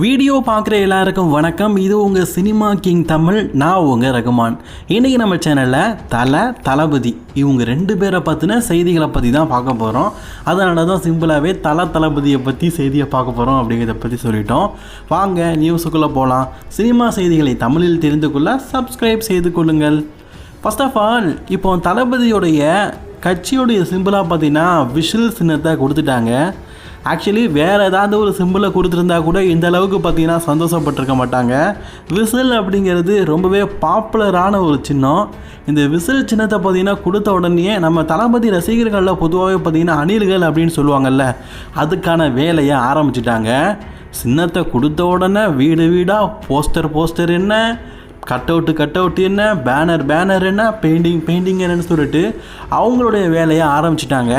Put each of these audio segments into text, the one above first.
Video பார்க்குற எல்லாருக்கும் வணக்கம். இது உங்கள் சினிமா கிங் தமிழ் நான் உங்கள் ரகுமான். இன்றைக்கி நம்ம சேனலில் தலை தளபதி இவங்க ரெண்டு பேரை பற்றின செய்திகளை பற்றி தான் பார்க்க போகிறோம் அதனால தான் சிம்பிளாகவே தல தளபதியை பற்றி செய்தியை பார்க்க போகிறோம் அப்படிங்கிறத பற்றி சொல்லிட்டோம். வாங்க நியூஸுக்குள்ளே போகலாம் சினிமா செய்திகளை தமிழில் தெரிந்து கொள்ள சப்ஸ்கிரைப் செய்து கொள்ளுங்கள். ஃபர்ஸ்ட் ஆஃப் ஆல் இப்போ தளபதியோடைய கட்சியோடைய சிம்பிளாக பார்த்தீங்கன்னா விஷல் சின்னத்தை கொடுத்துட்டாங்க. ஆக்சுவலி வேறு ஏதாவது ஒரு சிம்பிளை கொடுத்துருந்தா கூட இந்த அளவுக்கு பார்த்தீங்கன்னா சந்தோஷப்பட்டிருக்க மாட்டாங்க. விசில் அப்படிங்கிறது ரொம்பவே பாப்புலரான ஒரு சின்னம். இந்த விசில் சின்னத்தை பார்த்தீங்கன்னா கொடுத்த உடனே நம்ம தளபதி ரசிகர்களில் பொதுவாகவே பார்த்தீங்கன்னா அணில்கள் அப்படின்னு சொல்லுவாங்கல்ல அதுக்கான வேலையை ஆரம்பிச்சிட்டாங்க. சின்னத்தை கொடுத்த உடனே வீடு வீடாக போஸ்டர் போஸ்டர் என்ன? கட் அவுட்டு கட் அவுட் என்ன? பேனர் பேனர் என்ன? பெயிண்டிங் பெயிண்டிங் என்னன்னு சொல்லிட்டு அவங்களுடைய வேலையை ஆரம்பிச்சிட்டாங்க.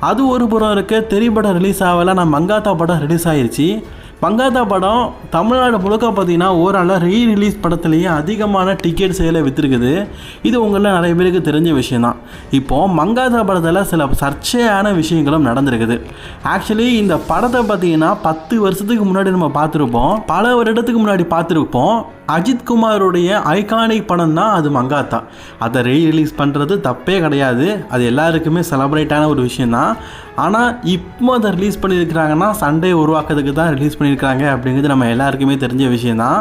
அது ஒரு புறம் இருக்க தெரி படம் ரிலீஸ் ஆகலை நான் மங்காத்தா படம் ரிலீஸ் ஆயிருச்சு. மங்காத்தா படம் தமிழ்நாடு முழுக்க பார்த்தீங்கன்னா ஓரளவு ரீ ரிலீஸ் படத்துலேயே அதிகமான டிக்கெட் சேலை விற்றுருக்குது இது உங்களில் நிறைய பேருக்கு தெரிஞ்ச விஷயந்தான் இப்போது மங்காத்தா படத்தில் சில சர்ச்சையான விஷயங்களும் நடந்திருக்குது. ஆக்சுவலி இந்த படத்தை பார்த்தீங்கன்னா பத்து வருஷத்துக்கு முன்னாடி நம்ம பார்த்துருப்போம். பல வருடத்துக்கு முன்னாடி பார்த்துருப்போம். அஜித் குமாருடைய ஐகானிக் படம் தான் அது மங்காத்தா. அதை ரீ ரிலீஸ் பண்ணுறது தப்பே கிடையாது. அது எல்லாருக்குமே செலப்ரேட்டான ஒரு விஷயந்தான் ஆனால் இப்போ அதை ரிலீஸ் பண்ணியிருக்கிறாங்கன்னா சண்டே உருவாக்குறதுக்கு தான் ரிலீஸ் பண்ணியிருக்காங்க அப்படிங்கிறது நம்ம எல்லாருக்குமே தெரிஞ்ச விஷயந்தான்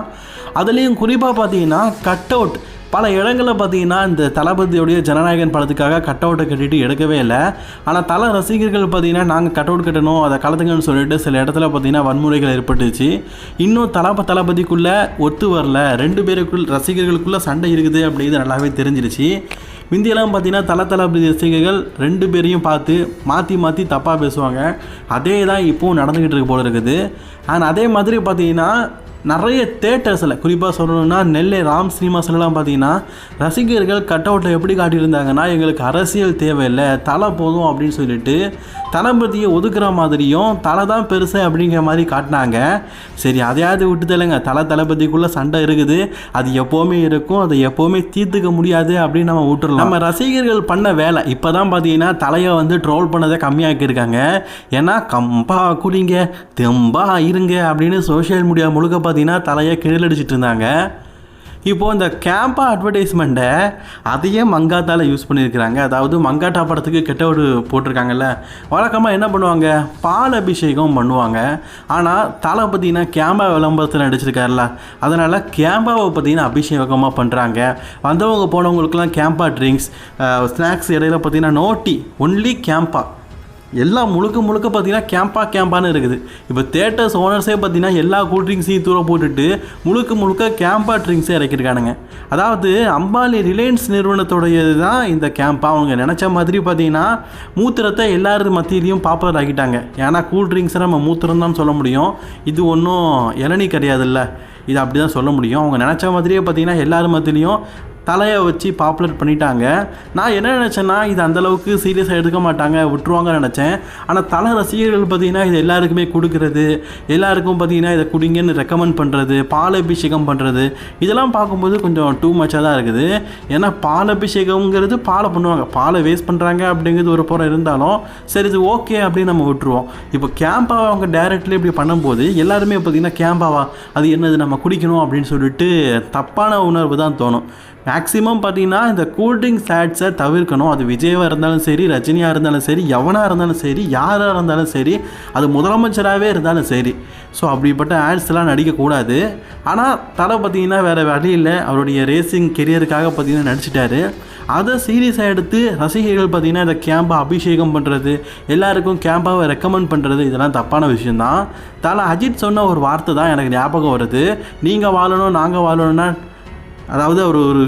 அதுலேயும் குறிப்பாக பார்த்தீங்கன்னா கட் அவுட் பல இடங்களில் பார்த்தீங்கன்னா இந்த தளபதியுடைய ஜனநாயகன் படத்துக்காக கட் அவுட்டை கட்டிட்டு எடுக்கவே இல்லை. ஆனால் தல ரசிகர்கள் பார்த்தீங்கன்னா நாங்கள் கட் அவுட் கட்டணும் அதை கலத்துங்கன்னு சொல்லிட்டு சில இடத்துல பார்த்தீங்கன்னா வன்முறைகள் ஏற்பட்டுச்சு. இன்னும் தலப தளபதிக்குள்ளே ஒத்து வரல. ரெண்டு பேருக்குள் ரசிகர்களுக்குள்ளே சண்டை இருக்குது அப்படிங்கிறது நல்லாவே தெரிஞ்சிருச்சு. முந்தியெல்லாம் பார்த்தீங்கன்னா தல தளபதி ரசிகர்கள் ரெண்டு பேரையும் பார்த்து மாற்றி மாற்றி தப்பாக பேசுவாங்க. அதே தான் இப்போவும் நடந்துக்கிட்டு இருக்கு போல இருக்குது. அண்ட் அதே மாதிரி பார்த்தீங்கன்னா நிறைய தேட்டர்ஸில் குறிப்பாக சொல்லணும்னா நெல்லை ராம் சினிமாஸ்லாம் பார்த்தீங்கன்னா ரசிகர்கள் கட் அவுட்டில் எப்படி காட்டியிருந்தாங்கன்னா எங்களுக்கு அரசியல் தேவையில்லை தலை போதும் அப்படின்னு சொல்லிட்டு தளபதியை ஒதுக்குற மாதிரியும் தலை தான் பெருசு அப்படிங்கிற மாதிரி காட்டினாங்க. சரி அதையாவது விட்டு தெலுங்க தலை தளபதிக்குள்ளே சண்டை இருக்குது. அது எப்போவுமே இருக்கும். அதை எப்போவுமே தீர்த்துக்க முடியாது அப்படின்னு நம்ம விட்டுறலாம். நம்ம ரசிகர்கள் பண்ண வேலை. இப்போ தான் பார்த்தீங்கன்னா தலையை வந்து ட்ரோல் பண்ணதை கம்மியாக்கியிருக்காங்க. ஏன்னா கம்பா குடிங்க தெம்பா இருங்க அப்படின்னு சோஷியல் மீடியா முழுக்க பார்த்தீங்கன்னா தலையை கிழடிச்சிட்டு இருந்தாங்க இப்போது இந்த கேம்பா அட்வர்டைஸ்மெண்ட்டை அதையே மங்காத்தால் யூஸ் பண்ணியிருக்கிறாங்க. அதாவது மங்காட்டா படத்துக்கு கெட்ட ஒரு போட்டிருக்காங்கல்ல. வழக்கமாக என்ன பண்ணுவாங்க? பால் அபிஷேகம் பண்ணுவாங்க. ஆனால் தலை பார்த்தீங்கன்னா கேம்பா விளம்பரத்தில் நடிச்சிருக்காருல்ல. அதனால் கேம்பாவை பார்த்தீங்கன்னா அபிஷேகமாக பண்ணுறாங்க வந்தவங்க போனவங்களுக்குலாம் கேம்பா ட்ரிங்க்ஸ் ஸ்நாக்ஸ் இடையில பார்த்தீங்கன்னா நோட்டி ஒன்லி கேம்பா எல்லாம் முழுக்க முழுக்க பார்த்தீங்கன்னா கேம்பா கேம்பான்னு இருக்குது. இப்போ தேட்டர்ஸ் ஓனர்ஸே பார்த்தீங்கன்னா எல்லா கூல்ட்ரிங்க்ஸையும் தூர போட்டுட்டு முழுக்க முழுக்க கேம்பா ட்ரிங்க்ஸே இறக்கிருக்கானுங்க அதாவது அம்பானி ரிலையன்ஸ் நிறுவனத்துடையது தான் இந்த கேம்பா அவங்க நினச்ச மாதிரி பார்த்தீங்கன்னா மூத்திரத்தை எல்லாரது மத்தியிலையும் பாப்புலர் ஆக்கிட்டாங்க. ஏன்னா கூல்ட்ரிங்க்ஸை நம்ம மூத்திரம் தான் சொல்ல முடியும். இது ஒன்றும் இளநீ கிடையாதுல்ல. இது அப்படி தான் சொல்ல முடியும். அவங்க நினச்ச மாதிரியே பார்த்தீங்கன்னா எல்லாரும் மத்தியிலையும் தலையை வச்சு பாப்புலர் பண்ணிட்டாங்க. நான் என்ன நினச்சேன்னா இது அந்தளவுக்கு சீரியஸாக எடுக்க மாட்டாங்க விட்டுருவாங்கன்னு நினச்சேன். ஆனால் தலை ரசிகர்கள் பார்த்தீங்கன்னா இது எல்லாருக்குமே கொடுக்குறது எல்லாருக்கும் பார்த்தீங்கன்னா இதை குடிங்கன்னு ரெக்கமெண்ட் பண்ணுறது பாலபிஷேகம் பண்ணுறது இதெல்லாம் பார்க்கும்போது கொஞ்சம் டூ மச்சாக தான் இருக்குது. ஏன்னா பாலபிஷேகம்ங்கிறது பாலை பண்ணுவாங்க. பாலை வேஸ்ட் பண்ணுறாங்க அப்படிங்கிறது ஒரு புறம் இருந்தாலும் சரி இது ஓகே அப்படின்னு நம்ம விட்டுருவோம். இப்போ கேம்பாவை அவங்க டேரெக்ட்லி இப்படி பண்ணும்போது எல்லாருமே பார்த்தீங்கன்னா கேம்பாவா அது என்னது நம்ம குடிக்கணும்? அப்படின்னு சொல்லிட்டு தப்பான உணர்வு தான் தோணும். மேக்ஸிமம் பார்த்தீங்கன்னா இந்த கூல்ட்ரிங்க்ஸ் ஆட்ஸை தவிர்க்கணும். அது விஜயவாக இருந்தாலும் சரி ரஜினியாக இருந்தாலும் சரி எவனாக இருந்தாலும் சரி யாராக இருந்தாலும் சரி அது முதலமைச்சராகவே இருந்தாலும் சரி. ஸோ அப்படிப்பட்ட ஆட்ஸ்லாம் நடிக்கக்கூடாது. ஆனால் தலை பார்த்தீங்கன்னா வேறு வழியில் அவருடைய ரேசிங் கெரியருக்காக பார்த்தீங்கன்னா நடிச்சிட்டாரு. அதை சீரியஸாக எடுத்து ரசிகர்கள் பார்த்தீங்கன்னா இந்த கேம்பை அபிஷேகம் பண்ணுறது எல்லாருக்கும் கேம்பாவை ரெக்கமெண்ட் பண்ணுறது இதெல்லாம் தப்பான விஷயந்தான் தலை அஜித் சொன்ன ஒரு வார்த்தை தான் எனக்கு ஞாபகம் வருது. நீங்கள் வாழணும் நாங்கள் வாழணும்னா அதாவது அவர் ஒரு